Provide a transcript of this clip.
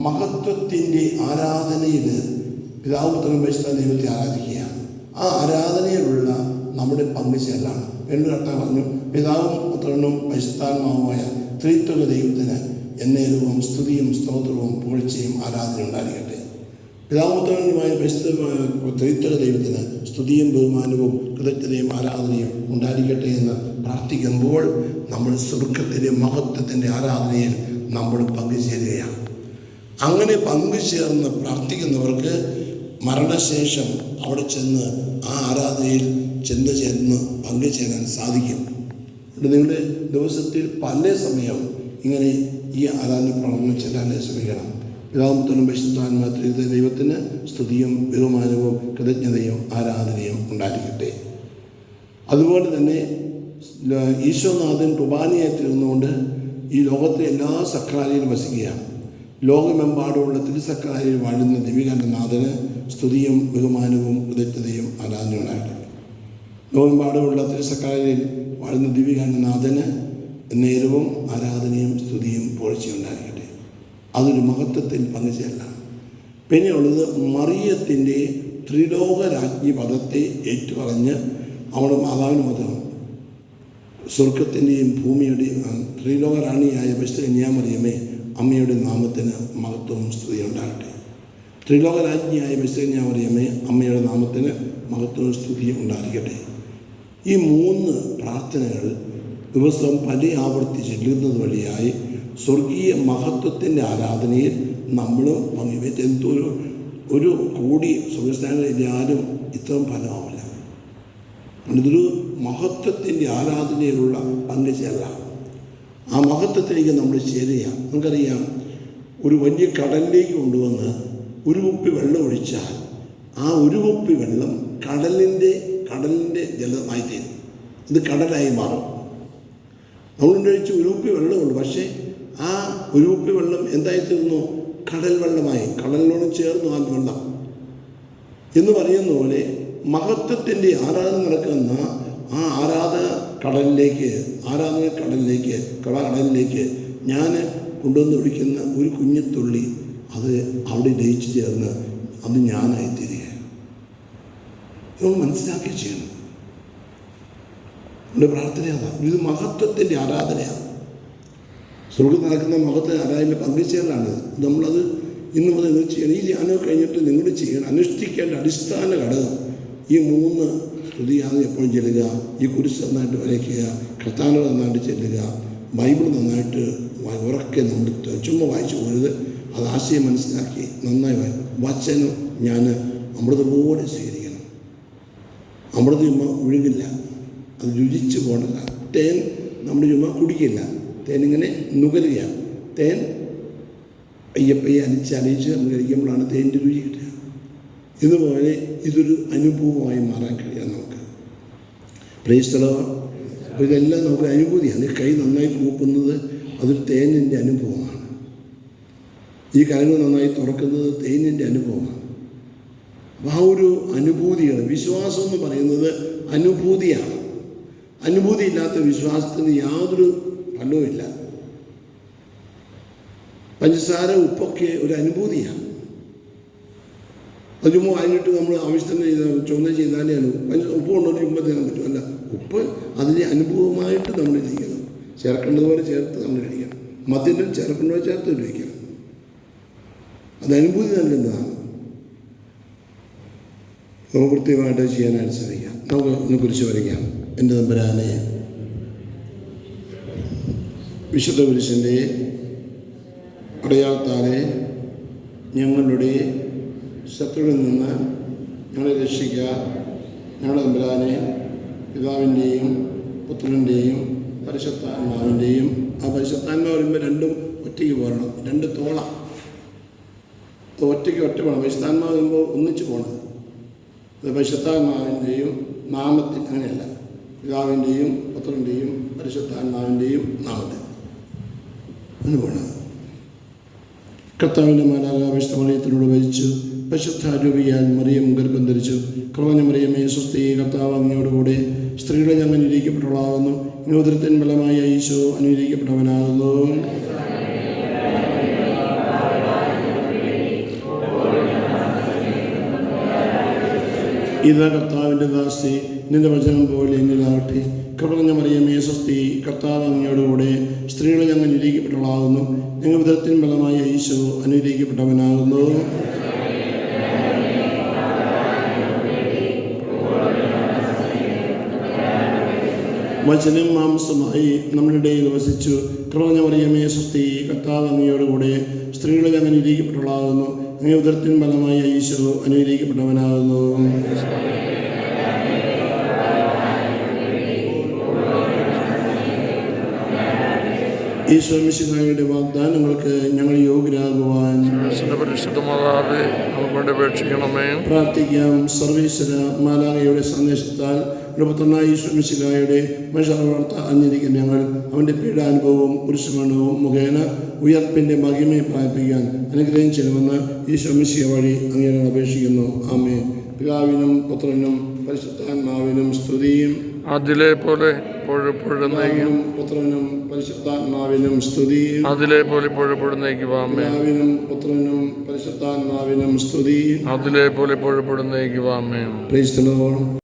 മഹത്വത്തിന്റെ ആരാധനയിൽ പിതാവ് പുത്രനും ദൈവത്തെ ആരാധിക്കുകയാണ്. ആ ആരാധനയിലുള്ള നമ്മുടെ പങ്ക് പങ്കുചേരലാണ് എന്ന് കർത്താവ് പറഞ്ഞു പിതാവും പുത്രനും പരിശുദ്ധാത്മാവുമായ ത്രിത്വക ദൈവത്തിന് എന്നേരവും സ്തുതിയും സ്തോത്രവും പൂഴ്ചയും ആരാധന ഉണ്ടായിരിക്കട്ടെ. പിതാവുത്തരനുമായ പരിശുദ്ധമായ ത്രിത്വക ദൈവത്തിന് സ്തുതിയും ബഹുമാനവും കൃതജ്ഞതയും ആരാധനയും ഉണ്ടായിരിക്കട്ടെ എന്ന് പ്രാർത്ഥിക്കുമ്പോൾ നമ്മൾ സ്വർഗത്തിന്റെ മഹത്വത്തിന്റെ ആരാധനയിൽ നമ്മൾ പങ്കുചേരുകയാണ് അങ്ങനെ പങ്കുചേർന്ന് പ്രാർത്ഥിക്കുന്നവർക്ക് മരണശേഷം അവിടെ ചെന്ന് ആ ആരാധനയിൽ ചെന്ന് ചെന്ന് പങ്കുചേരാൻ സാധിക്കും. നിങ്ങളുടെ ദിവസത്തിൽ പല സമയം ഇങ്ങനെ ഈ ആരാധന പ്രവർത്തനം ചെല്ലാൻ ശ്രമിക്കണം പിതാമത്തനും പരിശുദ്ധാത്മാത്രിക ദൈവത്തിന് സ്തുതിയും ബഹുമാനവും കൃതജ്ഞതയും ആരാധനയും ഉണ്ടായിരിക്കട്ടെ. അതുപോലെ തന്നെ ഈശോനാഥൻ കുർബാനയായി തീർന്നുകൊണ്ട് ഈ ലോകത്തെ എല്ലാ സക്രാലിയിലും വസിക്കുകയാണ്. ലോകമെമ്പാടുമുള്ള തിരുസക്കാരിൽ വാഴുന്ന ദിവികാരനാഥന് സ്തുതിയും ബഹുമാനവും കൃതജ്ഞതയും ആരാധനയും ഉണ്ടാകട്ടെ ലോകമെമ്പാടുമുള്ള തിരുസക്കാരിൽ വാഴുന്ന ദിവികാരനാഥന് നേരവും ആരാധനയും സ്തുതിയും പുകഴ്ചയും ഉണ്ടായിരിക്കട്ടെ അതൊരു മഹത്വത്തിൽ പങ്കുചേരലാണ്. പിന്നെയുള്ളത് മറിയത്തിന്റെ ത്രിലോകരാജ്ഞി പദത്തെ ഏറ്റുപറഞ്ഞ് അവളുടെ മാതാവിന് മതം. സ്വർഗത്തിന്റെയും ഭൂമിയുടെയും ത്രിലോകറാണിയായ ത്രിലോകറാണിയായ ബസ്തന്യാമറിയമേ അമ്മയുടെ നാമത്തിന് മഹത്വവും സ്തുതി ഉണ്ടാകട്ടെ. ത്രിലോകരാജ്ഞിയായ ബസ്തന്യാമറിയമേ അമ്മയുടെ നാമത്തിന് മഹത്വവും സ്തുതിയും ഉണ്ടായിരിക്കട്ടെ. ഈ മൂന്ന് പ്രാർത്ഥനകൾ ദിവസം പല ആവർത്തി ചെല്ലുന്നത് വഴിയായി സ്വർഗീയ മഹത്വത്തിന്റെ ആരാധനയിൽ നമ്മളും പങ്കുവെച്ച് എന്തൊരു ഒരു കോടി സ്വർഗസ്ഥാനങ്ങളിൽ ആരും ഇത്രയും ഫലമാവില്ല. ഇതൊരു മഹത്വത്തിന്റെ ആരാധനയിലുള്ള പങ്കുചേരലാണ് ആ മഹത്വത്തിലേക്ക് നമ്മൾ ചേരുക നമുക്കറിയാം ഒരു വലിയ കടലിലേക്ക് കൊണ്ടുവന്ന് ഒരു കുപ്പി വെള്ളം ഒഴിച്ചാൽ ആ ഒരു കുപ്പി വെള്ളം കടലിന്റെ കടലിന്റെ ജലമായി തീരും. ഇത് കടലായി മാറും. നമ്മളുണ്ടൊഴിച്ച് ഒരു കുപ്പി വെള്ളമുണ്ട്. പക്ഷേ ആ ഒരു കുപ്പി വെള്ളം എന്തായി തീർന്നു കടൽ വെള്ളമായി. കടലിനോട് ചേർന്നു ആ വെള്ളം. എന്ന് പറയുന്ന പോലെ മഹത്വത്തിന്റെ ആരാധന നടക്കുന്ന ആ ആരാധന കടലിലേക്ക് ആരാധന കടലിലേക്ക് കട കടലിലേക്ക് ഞാൻ കൊണ്ടുവന്ന് വിളിക്കുന്ന ഒരു കുഞ്ഞുത്തുള്ളി അത് അവിടെ ലയിച്ചു ചേർന്ന് അത് ഞാനായി തീരുകയാണ്. മനസ്സിലാക്കി ചെയ്യണം എന്റെ പ്രാർത്ഥനയാണ് ഇത് മഹത്വത്തിന്റെ ആരാധനയാണ്. സ്വർഗം നടക്കുന്ന മഹത്വ ആരാധന പങ്കുചേരലാണ്. നമ്മളത് ഇന്ന് മുതൽ ഇത് ചെയ്യണം. ഈ ധ്യാനം കഴിഞ്ഞിട്ട് നിങ്ങൾ ചെയ്യണം. അനുഷ്ഠിക്കേണ്ട അടിസ്ഥാന ഘടകം ഈ മൂന്ന് സ്തുതിയാണ് എപ്പോഴും ചെല്ലുക? ഈ കുരിശ് നന്നായിട്ട് വരയ്ക്കുക കർത്താനം നന്നായിട്ട് ചെല്ലുക ബൈബിൾ നന്നായിട്ട് ഉറക്കെ നമ്മൾ ചുമ്മാ വായിച്ചു പോരുത്. അത് ആശയം മനസ്സിലാക്കി നന്നായി വായി. വചനം ഞാൻ അമൃതപോലെ സ്വീകരിക്കണം. അമൃത ചുമ്മാ ഒഴുകില്ല അത് രുചിച്ച് പോകണ്ട. തേൻ നമ്മൾ ചുമ കുടിക്കില്ല. തേൻ ഇങ്ങനെ നുകരുകയാണ്. തേൻ പയ്യെ അലിച്ച് അലിയിച്ച് നമ്മൾ കഴിക്കുമ്പോഴാണ് തേന്റെ രുചി കിട്ടുക. ഇതുപോലെ ഇതൊരു അനുഭവമായി മാറാൻ കഴിയാം നമുക്ക്. പ്ലേസ്തലോ അപ്പോൾ ഇതെല്ലാം നമുക്ക് അനുഭൂതിയാണ്. കൈ നന്നായി കൂപ്പുന്നത് അതൊരു തേനിന്റെ അനുഭവമാണ്. ഈ കരങ്ങൾ നന്നായി തുറക്കുന്നത് തേനിന്റെ അനുഭവമാണ്. അപ്പോൾ ആ ഒരു അനുഭൂതിയാണ്. വിശ്വാസം എന്ന് പറയുന്നത് അനുഭൂതിയാണ്. അനുഭൂതി ഇല്ലാത്ത വിശ്വാസത്തിന് യാതൊരു ഫലവുമില്ല. പഞ്ചസാര ഉപ്പൊക്കെ ഒരു അനുഭൂതിയാണ്. അത് വാങ്ങിയിട്ട് നമ്മൾ ആവശ്യത്തിന് ചുമന്ന ചെയ്താലേ പഞ്ച ഉപ്പ് കൊണ്ടുവന്ന് ചുമ്മാ തരാൻ പറ്റും. അല്ല ഉപ്പ് അതിനെ അനുഭവമായിട്ട് നമ്മൾ ഇരിക്കണം. ചേർക്കേണ്ടതുപോലെ ചേർത്ത് നമ്മൾ ഇരിക്കണം. മദ്യത്തിൽ ചേർക്കേണ്ടത് ചേർത്ത് ഉപയോഗിക്കണം അത് അനുഭൂതി നൽകുന്നതാണ് നമുക്ക് കൃത്യമായിട്ട് ചെയ്യാനായിട്ട് ശ്രമിക്കാം നമുക്ക് ഒന്ന് കുറിച്ച് വരയ്ക്കാം. എന്റെ തമ്പരാനെ വിശുദ്ധ പുരുഷന്റെ അടയാളത്താലെ ഞങ്ങളുടെ ശത്രുവിൽ നിന്ന് ഞങ്ങളെ രക്ഷിക്കുക. ഞങ്ങളുടെ തമ്പരാനെ പിതാവിന്റെയും പുത്രന്റെയും പരിശുദ്ധാത്മാവിന്റെയും ആ പരിശുദ്ധാത്മാവ് വരുമ്പോൾ രണ്ടും ഒറ്റയ്ക്ക് പോരണം. രണ്ട് തോള. ഒറ്റയ്ക്ക് ഒറ്റ പോകണം പരിശുദ്ധാത്മാവ് വരുമ്പോൾ ഒന്നിച്ച് പോകണം ഇത് പരിശുദ്ധാത്മാവിന്റെയും നാമത്തിൽ അങ്ങനെയല്ല. പിതാവിന്റെയും പുത്രന്റെയും പരിശുദ്ധാത്മാവിന്റെയും നാമത്തിൽ. അങ്ങനെ പോകണം കർത്താവിന്റെ മാലാകാവിഷ്ടമലയത്തിലൂടെ ഭരിച്ചു. പരിശുദ്ധാരൂപിയാൽ മറിയം ഗർഭം ധരിച്ചു. ക്രമന മറിയമേ സ്വസ്തി കർത്താവ് അങ്ങയോടുകൂടെ സ്ത്രീകളെ ഞാൻ അനുഗ്രഹിക്കപ്പെട്ടവളാകുന്നു. ഇനോദരത്തിൻ ബലമായ ഈശോ അനുഗ്രഹിക്കപ്പെട്ടവനാകുന്നു. ഇത് കർത്താവിന്റെ ദാസി നിന്റെ വചനം പോലെ എന്നിലാകട്ടെ കൃപണഞ്ഞ മറിയമേ സ്വസ്തി കർത്താവ് അങ്ങയോടുകൂടെ സ്ത്രീകളെ ഞങ്ങൾ അനുഗ്രഹിക്കപ്പെട്ടവളാകുന്നു. ഞങ്ങൾ വിധത്തിൻ ബലമായ ഈശോ അനുഗ്രഹിക്കപ്പെട്ടവനാകുന്നു. വചനം മാംസമായി നമ്മുടെ ഇടയിൽ വസിച്ചു കൃപഞ്ഞ മറിയമേ സ്വസ്തി കർത്താവ് അങ്ങയോടുകൂടെ അങ്ങനെ ഇരിക്കപ്പെട്ടവളാകുന്നു അനുഗ്രഹിക്കപ്പെട്ടവളാകുന്നു അങ്ങ് ഉദരത്തിൻ ബലമായ ഈശോ അനുഗ്രഹിക്കപ്പെട്ടവനാകുന്നു ഈശോ മിശിഹായുടെ വാഗ്ദാനങ്ങൾക്ക് ഞങ്ങൾ യോഗ്യരാകുവാൻ നമുക്ക് വേണ്ടി അപേക്ഷിക്കണമേ. പ്രാർത്ഥിക്കാം. സർവീശ്വര മാലാകയുടെ സന്ദേശത്താൽ പുത്രനായ ഈശോ മിശിഹായുടെ മനുഷ്യവാർത്ത അറിഞ്ഞിരിക്കുന്ന ഞങ്ങൾ അവന്റെ പീഡാനുഭവവും കുരിശുമരണവും മുഖേന ഉയർപ്പിന്റെ മഹിമയെ പ്രാപിക്കാൻ അനുഗ്രഹം ചെയ്യുമെന്ന് ഈശോ മിശിഹ വഴി അങ്ങനെ അപേക്ഷിക്കുന്നു. ആമേ പിതാവിനും പുത്രനും പരിശുദ്ധാത്മാവിനും സ്തുതിയും. അതിലെ പോലെ പൊഴുപ്പൊഴുന്നേക്കും പുത്രനും പരിശുദ്ധാത്മാവിനും സ്തുതിയും. അതിലെ പോലെ പൊഴുപ്പൊഴുന്നേക്കുവാമേ പിതാവിനും പുത്രനും പരിശുദ്ധാത്മാവിനും സ്തുതിയും. അതിലെ പോലെ പ്രൈസ്തലോളം